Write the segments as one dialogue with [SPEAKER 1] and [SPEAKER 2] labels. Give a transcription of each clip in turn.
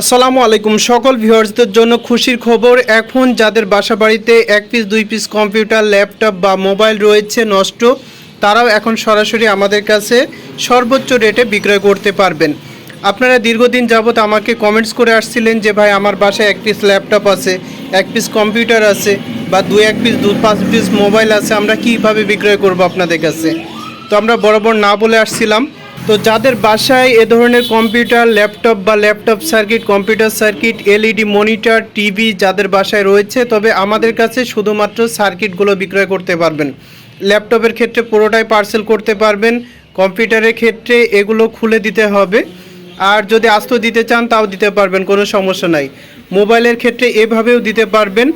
[SPEAKER 1] আসসালামু আলাইকুম। সকল ভিউয়ার্সদের জন্য খুশির খবর এখন যাদের বাসা বাড়িতে এক পিস দুই পিস কম্পিউটার ল্যাপটপ বা মোবাইল রয়েছে নষ্ট, তারাও এখন সরাসরি আমাদের কাছে সর্বোচ্চ রেটে বিক্রয় করতে পারবেন। আপনারা দীর্ঘদিন যাবৎ আমাকে কমেন্টস করে আসছিলেন যে, ভাই, আমার বাসায় এক পিস ল্যাপটপ আছে, এক পিস কম্পিউটার আছে বা দু এক পিস দু, পাঁচ পিস মোবাইল আছে, আমরা কীভাবে বিক্রয় করব আপনাদের কাছে? তো আমরা বরাবর না বলে আসছিলাম। তো যাদের বাসায় এ ধরনের কম্পিউটার, ল্যাপটপ বা laptop circuit, computer circuit, LED, monitor, TV যাদের বাসায় রয়েছে, তবে আমাদের কাছে শুধুমাত্র সার্কিটগুলো বিক্রয় করতে পারবেন। ল্যাপটপের ক্ষেত্রে পুরোটাই পার্সেল করতে পারবেন, কম্পিউটারের ক্ষেত্রে এগুলো খুলে দিতে হবে। আর যদি আস্ত দিতে চান, তাও দিতে পারবেন, কোনো সমস্যা নাই। মোবাইলের ক্ষেত্রে এভাবেও দিতে পারবেন,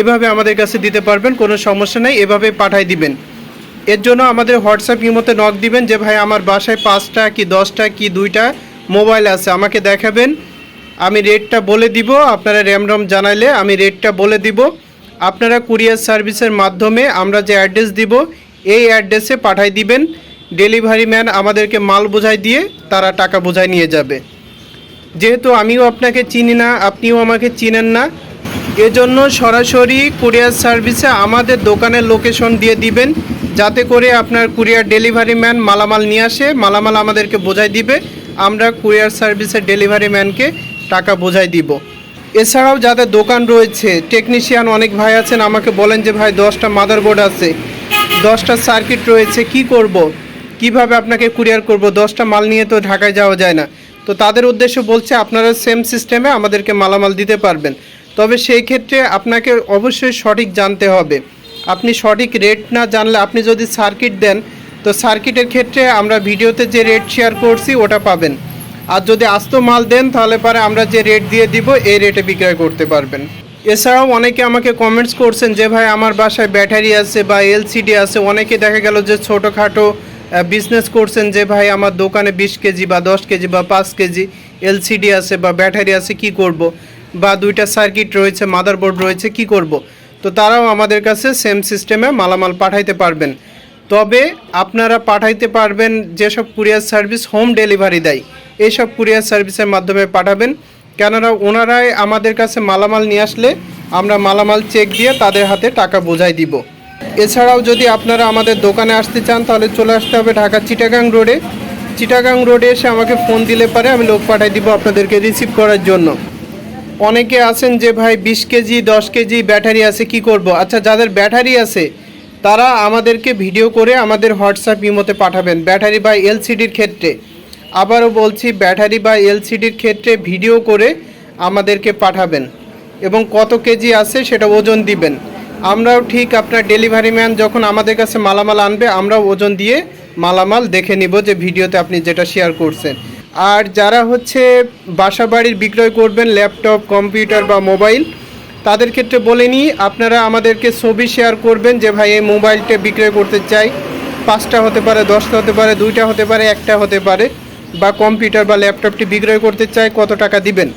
[SPEAKER 1] এভাবে আমাদের কাছে দিতে পারবেন, কোনো সমস্যা নেই, এভাবে পাঠাই দিবেন। এর জন্য আমাদের হোয়াটসঅ্যাপ ইমোতে নক দিবেন যে, ভাই, আমার বাসায় পাঁচটা কি দশটা কি দুইটা মোবাইল আছে, আমাকে দেখাবেন। আমি রেটটা বলে দিব, আপনারা র্যামরম জানাইলে আমি রেটটা বলে দিব। আপনারা কুরিয়ার সার্ভিসের মাধ্যমে আমরা যে অ্যাড্রেস দিব, এই অ্যাড্রেসে পাঠাই দিবেন। ডেলিভারি ম্যান আমাদেরকে মাল বোঝাই দিয়ে তারা টাকা বোঝাই নিয়ে যাবে। যেহেতু আমিও আপনাকে চিনি না, আপনিও আমাকে চিনেন না এজন্য সরাসরি কুরিয়ার সার্ভিসে আমাদের দোকানের লোকেশন দিয়ে দিবেন, যাতে করে আপনার কুরিয়ার ডেলিভারি ম্যান মালামাল নিয়ে আসে, মালামাল আমাদেরকে বোঝাই দিবে, আমরা কুরিয়ার সার্ভিসের ডেলিভারি ম্যানকে টাকা বোঝাই দিব। এছাড়াও যাদের দোকান রয়েছে, টেকনিশিয়ান অনেক ভাই আছেন, আমাকে বলেন যে ভাই দশটা মাদারবোর্ড আছে, দশটা সার্কিট রয়েছে, কি করব। কীভাবে আপনাকে কুরিয়ার করব? দশটা মাল নিয়ে তো ঢাকায় যাওয়া যায় না। তো তাদের উদ্দেশ্য বলছে আপনারা সেম সিস্টেমে আমাদেরকে মালামাল দিতে পারবেন। তবে সেই ক্ষেত্রে আপনাকে অবশ্যই সঠিক জানতে হবে। আপনি সঠিক রেট না জানলে আপনি যদি সার্কিট দেন, তো সার্কিটের ক্ষেত্রে আমরা ভিডিওতে যে রেট শেয়ার করছি, ওটা পাবেন। আর যদি আস্ত মাল দেন, তাহলে পরে আমরা যে রেট দিয়ে দিব, এই রেটে বিক্রয় করতে পারবেন। এছাড়াও অনেকে আমাকে কমেন্টস করছেন যে, ভাই, আমার বাসায় ব্যাটারি আছে বা এলসিডি আছে। অনেকে দেখা গেল যে ছোটোখাটো বিজনেস করছেন যে, ভাই, আমার দোকানে বিশ কেজি বা দশ কেজি বা পাঁচ কেজি এলসিডি আছে বা ব্যাটারি আছে, কি করব? বা দুইটা সার্কিট রয়েছে মাদারবোর্ড রয়েছে, কি করব? তো তারাও আমাদের কাছে সেম সিস্টেমে মালামাল পাঠাইতে পারবেন। তবে আপনারা পাঠাইতে পারবেন যেসব কুরিয়ার সার্ভিস হোম ডেলিভারি দেয়, এইসব কুরিয়ার সার্ভিসের মাধ্যমে পাঠাবেন। কেননা ওনারাই আমাদের কাছে মালামাল নিয়ে আসলে আমরা মালামাল চেক দিয়ে তাদের হাতে টাকা বোঝাই দিব। এছাড়াও যদি আপনারা আমাদের দোকানে আসতে চান, তাহলে চলে আসতে হবে ঢাকা চিটাগাং রোডে। চিটাগাং রোডে এসে আমাকে ফোন দিলে পারে, আমি লোক পাঠাই দিব আপনাদেরকে রিসিভ করার জন্য। অনেকে আছেন যে, ভাই, বিশ কেজি, দশ কেজি ব্যাটারি আছে, কি করব? আচ্ছা যাদের ব্যাটারি আছে, তারা আমাদেরকে ভিডিও করে আমাদের হোয়াটসঅ্যাপ ইমোতে পাঠাবেন, ব্যাটারি বা এলসিডির ক্ষেত্রে। আবারও বলছি, ব্যাটারি বা এলসিডির ক্ষেত্রে ভিডিও করে আমাদেরকে পাঠাবেন এবং কত কেজি আছে সেটা ওজন দিবেন। আমরাও ঠিক আপনার ডেলিভারি ম্যান যখন আমাদের কাছে মালামাল আনবে, আমরাও ওজন দিয়ে মালামাল দেখে নিব যে, ভিডিওতে আপনি যেটা শেয়ার করছেন। আর যারা হচ্ছে বাসা বাড়ির বিক্রয় করবেন ল্যাপটপ, কম্পিউটার বা মোবাইল, তাদের ক্ষেত্রে বলে নিই, আপনারা আমাদেরকে ছবি শেয়ার করবেন যে ভাই এই মোবাইলটা বিক্রয় করতে চাই। পাঁচটা হতে পারে, দশটা হতে পারে, দুইটা হতে পারে, একটা হতে পারে, বা কম্পিউটার বা ল্যাপটপটি বিক্রয় করতে চাই, কত টাকা দিবেন?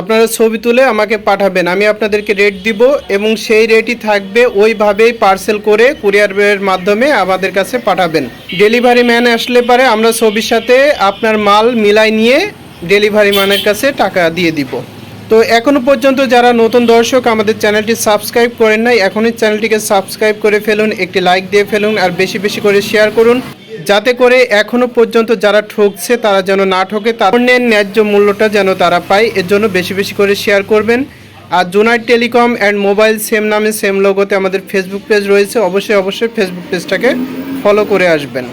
[SPEAKER 1] আপনারা ছবি তুলে আমাকে পাঠাবেন। আমি আপনাদেরকে রেট দিব এবং সেই রেটই থাকবে ওইভাবেই পার্সেল করে কুরিয়ারের মাধ্যমে আমাদের কাছে পাঠাবেন। ডেলিভারি ম্যান আসলে পারে, আমরা ছবির সাথে আপনার মাল মিলাই নিয়ে ডেলিভারি ম্যানের কাছে টাকা দিয়ে দিব। তো এখনও পর্যন্ত যারা নতুন দর্শক আমাদের চ্যানেলটি সাবস্ক্রাইব করেন নাই, এখনই চ্যানেলটিকে সাবস্ক্রাইব করে ফেলুন, একটি লাইক দিয়ে ফেলুন, আর বেশি বেশি করে শেয়ার করুন। যাতে করে এখনও পর্যন্ত যারা ঠকছে, তারা যেন না ঠকে, তার পণ্যের ন্যায্য মূল্যটা যেন তারা পায়, এর জন্য বেশি বেশি করে শেয়ার করবেন। আর জুনাইট টেলিকম অ্যান্ড মোবাইল সেম নামে সেম লোগোতে আমাদের ফেসবুক পেজ রয়েছে, অবশ্যই অবশ্যই ফেসবুক পেজটাকে ফলো করে আসবেন।